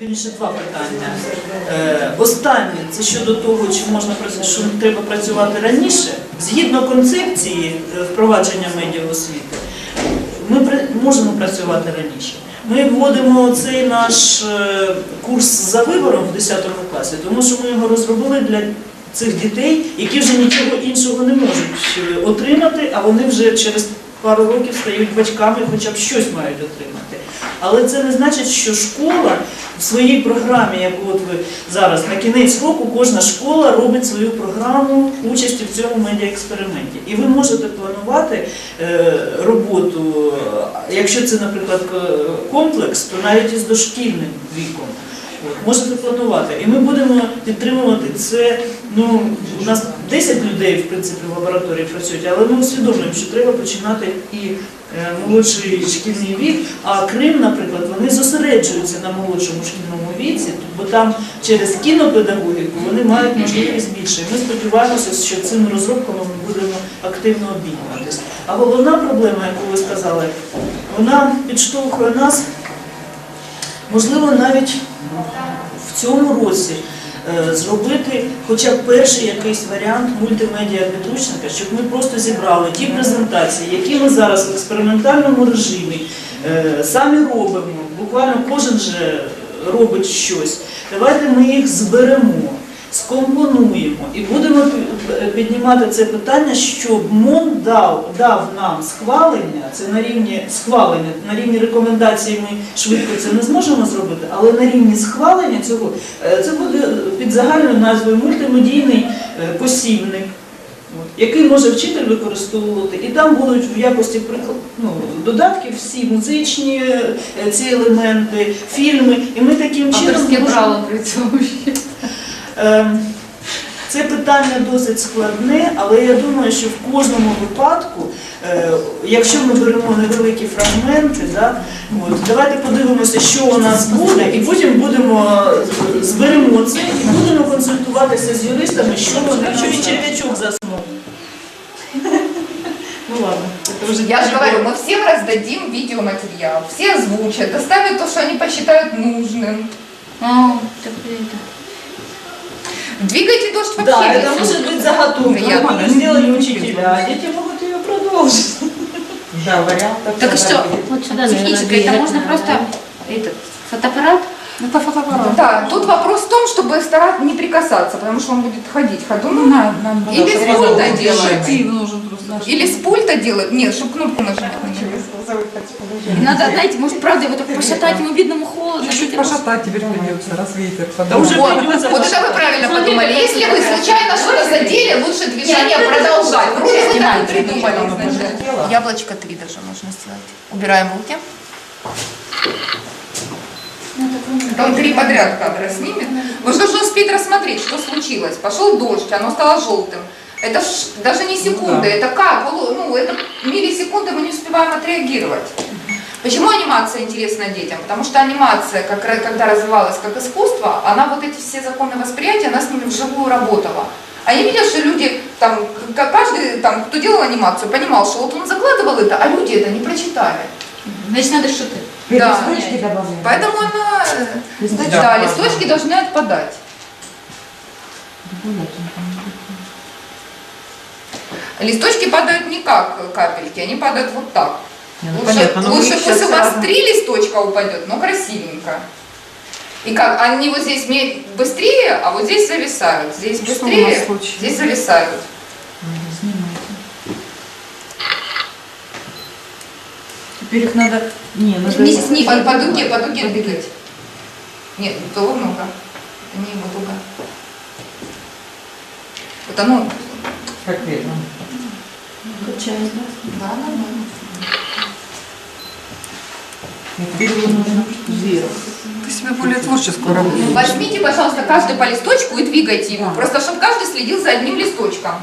Більше два питання. Е, останнє це щодо того, чи можна що треба працювати раніше. Згідно концепції е, впровадження медіаосвіти, ми можемо працювати раніше. Ми вводимо цей наш е, курс за вибором в 10 класі, тому що ми його розробили для цих дітей, які вже нічого іншого не можуть е, отримати, а вони вже через пару років стають батьками, хоча б щось мають отримати. Але це не значить, що школа в своїй програмі, яку от ви зараз на кінець року, кожна школа робить свою програму участі в цьому медіаексперименті. І ви можете планувати е, роботу, е, якщо це, наприклад, комплекс, то навіть із дошкільним віком. Можете планувати. І ми будемо підтримувати це. Ну, у нас 10 людей, в принципі, в лабораторії працюють, але ми усвідомлюємо, що треба починати і е, молодший шкільний вік. А Крим, наприклад, вони зосереджуються на молодшому шкільному віці, бо там через кінопедагогіку вони мають можливість більше. Ми сподіваємося, що цими розробками ми будемо активно обмінюватись. А головна проблема, яку ви сказали, вона підштовхує нас, можливо, навіть в цьому році зробити хоча б перший якийсь варіант мультимедіа підручника, щоб ми просто зібрали ті презентації, які ми зараз в експериментальному режимі е, самі робимо. Буквально кожен же робить щось. Давайте ми їх зберемо. Скомпонуємо. І будемо піднімати це питання, щоб МОН дав, дав нам схвалення, це на рівні схвалення, на рівні рекомендацій ми швидко це не зможемо зробити, але на рівні схвалення цього е, це буде під загальною назвою мультимедійний е, посібник, який може вчитель використовувати, і там будуть в якості ну, додатків всі музичні е, ці елементи, фільми, і ми таким чином можемо- право при цьому ще. Ем, Це питання досить складне, але я думаю, що в кожному випадку, е, якщо ми беремо невеликі фрагменти, да, от, давайте подивимося, що у нас буде, і потім будемо е, зберемо це і будемо консультуватися з юристами, що вони що і черв'ячок заснув. Ну ладно, це вже Я же говорю, мы всем раздадим видеоматериал, все озвучат, доставят то, что они посчитают нужным. А, так это. Двигайте дождь вообще. Да, это весь. может быть заготовка, Я- которую сделали учителя, а дети могут ее продолжить. Да, вариантов. Так много. что, вот сюда технически, это можно просто этот фотоаппарат? Это фотоаппарат. Да, тут вопрос в том, чтобы стараться не прикасаться, потому что он будет ходить Ну, ходуном. на, нам надо Или с пульта делать. нужен просто. Или с пульта делать. Нет, чтобы кнопку нажать. на него. Надо, знаете, может, правда, его так пошатать, ему видно, ему холодно. Чуть пошатать теперь придется, раз ветер Да уже Вот, придется вот это вы правильно подумали. Если вы случайно что-то задели, лучше движение продолжать. Вроде вы так и придумали. Яблочко 3 даже можно сделать. Убираем руки. Он три подряд кадра снимет. Что же он успеет рассмотреть, что случилось. Пошел дождь, оно стало желтым. Это ж даже не секунды, Ну да. это как? Ну, это миллисекунды мы не успеваем отреагировать. Почему анимация интересна детям? Потому что анимация, как, когда развивалась как искусство, она вот эти все законы восприятия, она с ними вживую работала. Они видят, что люди, там, каждый, там, кто делал анимацию, понимал, что вот он закладывал это, а люди это не прочитали. Значит, надо что-то. Да. Листочки добавляем. Поэтому она, Листочки да, добавляем. листочки должны отпадать. Листочки падают не как капельки, они падают вот так. Не, ну лучше понятно, но лучше пусть у вас три листочка упадет, но красивенько. И как, они вот здесь быстрее, а вот здесь зависают. Здесь быстрее, здесь зависают. Надо снимать. Теперь их надо... Не, надо... Вместе с ней. По, по дуге, по дуге двигать. Нет, того много. Это не его дуга. Вот оно, Как видно. да, нормально. Его нужно вверх. Ты себе более творческую работу. Возьмите, пожалуйста, каждый по листочку и двигайте его. Просто чтобы каждый следил за одним листочком.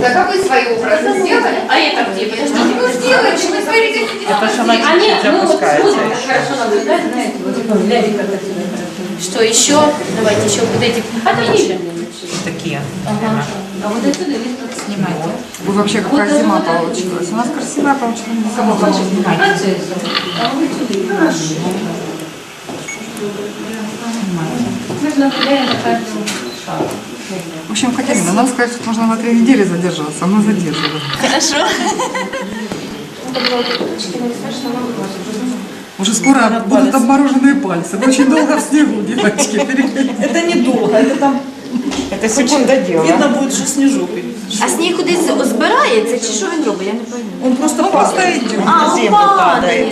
Да как вы свои образы сделали? А это где? Подождите. Ну, сделайте, вы свои рекомендации. А нет, ну вот смотрим, хорошо наблюдать, знаете, вот глядя, как это. Что еще? Давайте еще вот эти. Отойдите. Такие. Ага. А вот отсюда лист снимайте. Вы вообще какая зима получилась. У нас красивая получилась. А вот. Мы же наблюдаем за каждым шагом. В общем, Катерина, надо сказать, что можно на три недели задержаться, она задерживает. Уже скоро будут обмороженные пальцы. Вы очень долго в снегу, девочки. Это недолго, это там Это секунда дела. видно будет, що сніжок. А сніг кудись збирається, чи що він робить? Я не пам'ятаю. Он просто Просто идет. А, На он землю падає.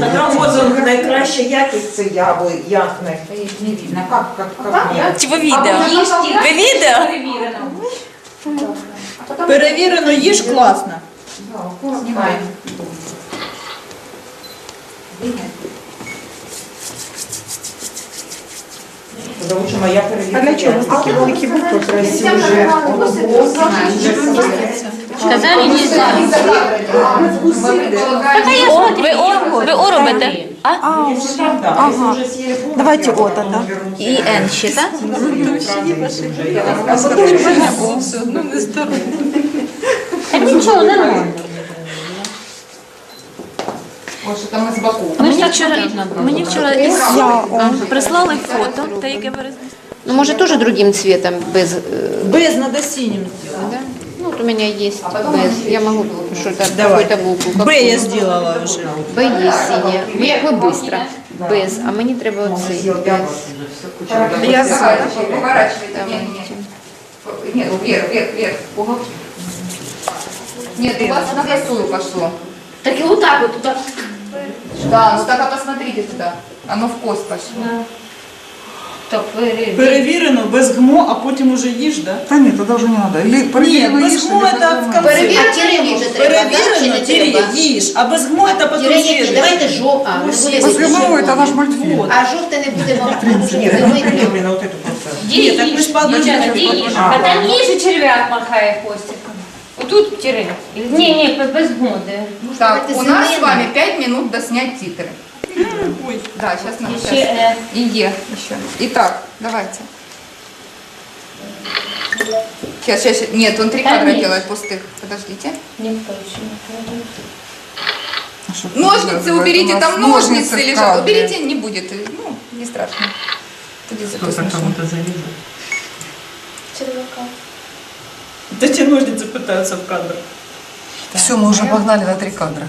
Така от найкраща якість це яблу, ясне. Не видно. Как, как, как? Чи ви відео? Ви відео? перевірено, їж класно. Снимаем. Тому що моя перевірка. А для чого такі великі букви красиві вже? Сказали нельзя. О, ви О, ви О робите? А? Ага. Давайте от, да? І Н ще, так? Та нічого, нормально. Вот что там из боку. Мені вчора, мені вчора із прислали фото, те, яке ви роз- Ну, может, тоже другим цветом, без... э, Без надо синім. да? Ну, вот у меня есть без. Я могу что-то, Давай. какую-то букву. Б я зробила вже. Б есть синяя. Буквы быстро. Без. А мені треба оцей. Без. Я знаю. Поворачивайте. Нет, нет. Нет, вверх, вверх, вверх. Нет, у вас на косую пошло. Так и вот так вот туда. Да, ну так а посмотрите туда. Оно в кость пошло. Так, вы Перевірено, без ГМО, а потім уже їж, да? Да нет, тогда уже не надо. Или Ні, проверено без ешь, ГМО или це в потом- конце. А тире може треба, да? Чи Перевірено, не тире треба? їж, а без ГМО це потім Тире які? свіже. Давайте жовт. А, не буде После видно нового это наш червоне. мультфильм. А жовте не буде вам видно. Блін, от эту просто. Ні, так ми ж по одному Девчата, червяку где ешь? пошли. А там ниже червяк махает хвостиком. Тут тире. Не, не, без моди. Так, у нас с вами 5 минут до снять титри. Ой. Да, сейчас нам Ще щас. «Е». Э, И Е еще. Итак, давайте. Сейчас, сейчас, Нет, он три Да кадра нет. делает пустых. Подождите. Ніхто Ножницы уберите, там ножницы в лежат. кадре. Уберите, не будет. Э, ну, не страшно. Тоді Кто-то кому-то зарезал. Червяка. Та ті ножниці питаються в кадр. Все, мы уже погнали на три кадра.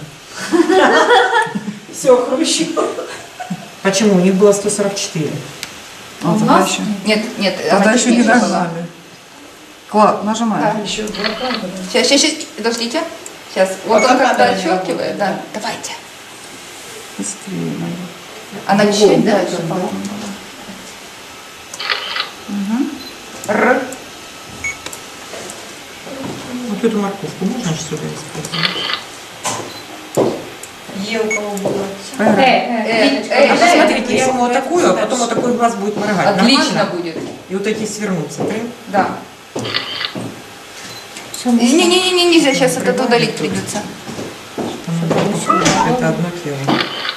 Все, хрущу. Почему? У них было 144. А у нас? Нет, нет, она еще не догнали. Клад, нажимаем. Да. Сейчас, сейчас, сейчас, подождите. Сейчас, вот Пока он когда кадра не отщелкивает, да, давайте. Быстрее, наверное. Она чуть, да, это, по-моему, эту морковку можно же сюда использовать? Є у кого було. Э, э, Э, э, А посмотрите, если ему вот такую, а потом вот такой глаз будет моргать. Отлично Нормально? будет. И вот эти свернутся. да? Да. Не-не-не, нельзя, сейчас это удалить придется. Это одно тело.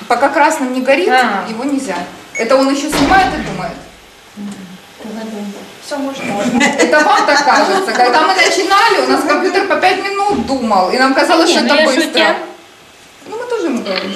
Пока красным не горит, его нельзя. Это он еще снимает и думает. Все можно. Это вам так кажется. Когда мы начинали, у нас компьютер по 5 минут думал, и нам казалось, Не, что ну это я быстро. шутя. Ну, мы тоже ему говорим,